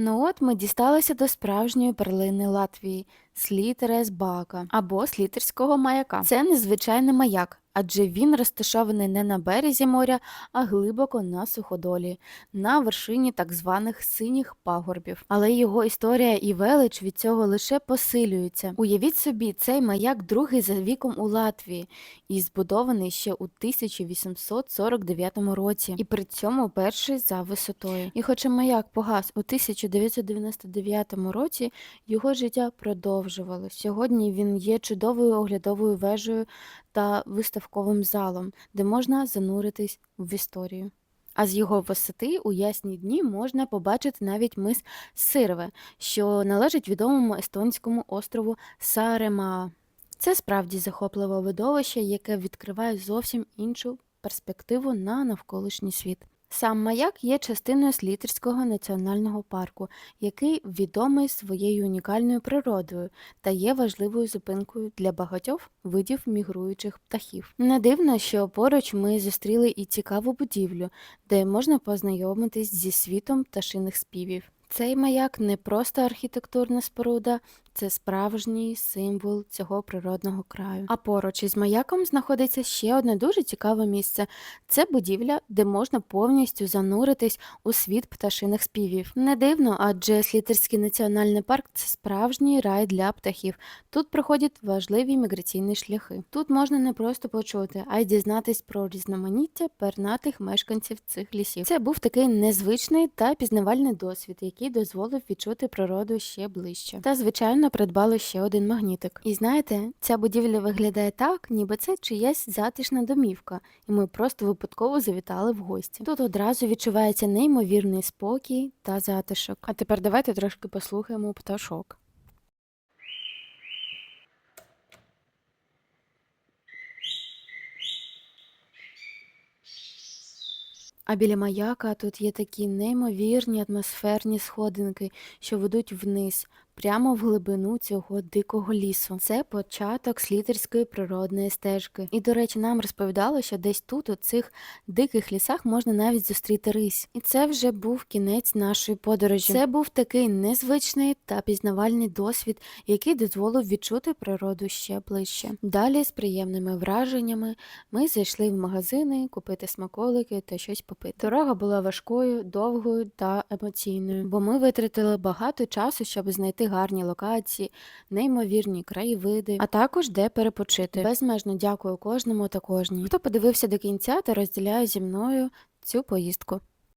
Ну от ми дісталися до справжньої перлини Латвії Слітерес Бака або Слітерського маяка. Це незвичайний маяк, адже він розташований не на березі моря, а глибоко на суходолі, на вершині так званих синіх пагорбів. Але його історія і велич від цього лише посилюються. Уявіть собі, цей маяк другий за віком у Латвії і збудований ще у 1849 році, і при цьому перший за висотою. І хоча маяк погас у 1999 році, його життя продовжувалось. Сьогодні він є чудовою оглядовою вежею та виставковим залом, де можна зануритись в історію. А з його висоти у ясні дні можна побачити навіть мис Сирве, що належить відомому естонському острову Сааремаа. Це справді захопливе видовище, яке відкриває зовсім іншу перспективу на навколишній світ. Сам маяк є частиною Слітерського національного парку, який відомий своєю унікальною природою та є важливою зупинкою для багатьох видів мігруючих птахів. Не дивно, що поруч ми зустріли і цікаву будівлю, де можна познайомитись зі світом пташиних співів. Цей маяк не просто архітектурна споруда, це справжній символ цього природного краю. А поруч із маяком знаходиться ще одне дуже цікаве місце. Це будівля, де можна повністю зануритись у світ пташиних співів. Не дивно, адже Слітерський національний парк це справжній рай для птахів. Тут проходять важливі міграційні шляхи. Тут можна не просто почути, а й дізнатись про різноманіття пернатих мешканців цих лісів. Це був такий незвичний та пізнавальний досвід, який дозволив відчути природу ще ближче. Та звичайно придбали ще один магнітик. І знаєте, ця будівля виглядає так, ніби це чиясь затишна домівка, і ми просто випадково завітали в гості. Тут одразу відчувається неймовірний спокій та затишок. А тепер давайте трошки послухаємо пташок. А біля маяка тут є такі неймовірні атмосферні сходинки, що ведуть вниз, прямо в глибину цього дикого лісу. Це початок слітерської природної стежки. І, до речі, нам розповідали, що десь тут, у цих диких лісах, можна навіть зустріти рись. І це вже був кінець нашої подорожі. Це був такий незвичний та пізнавальний досвід, який дозволив відчути природу ще ближче. Далі з приємними враженнями ми зайшли в магазини купити смаколики та щось попити. Дорога була важкою, довгою та емоційною, бо ми витратили багато часу, щоб знайти гарні локації, неймовірні краєвиди, а також де перепочити. Безмежно дякую кожному та кожній, хто подивився до кінця та розділяє зі мною цю поїздку.